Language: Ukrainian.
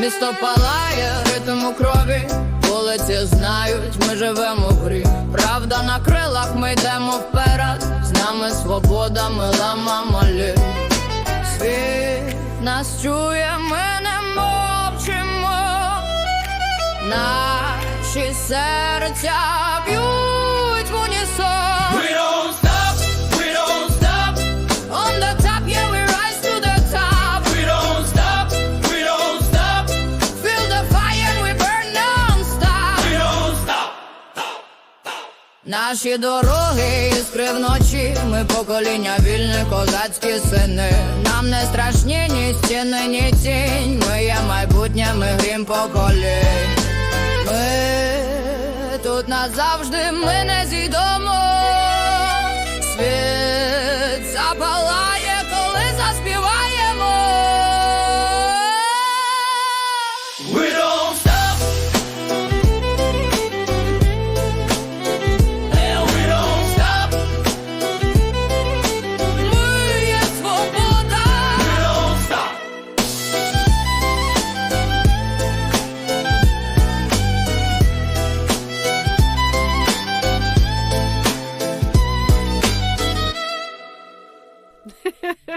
Місто палає, ритм у крові, вулиці знають, ми живемо в грі. Правда на крилах, ми йдемо вперед. З нами свобода, ми малі. Світ нас чує, ми не мовчимо. Наші серця б'ють Наші дороги іскри вночі, ми покоління вільне, козацькі сини. Нам не страшні ні стіни, ні тінь. Ми є майбутнє, ми грім поколінь. Ми тут назавжди, ми не зійдемо.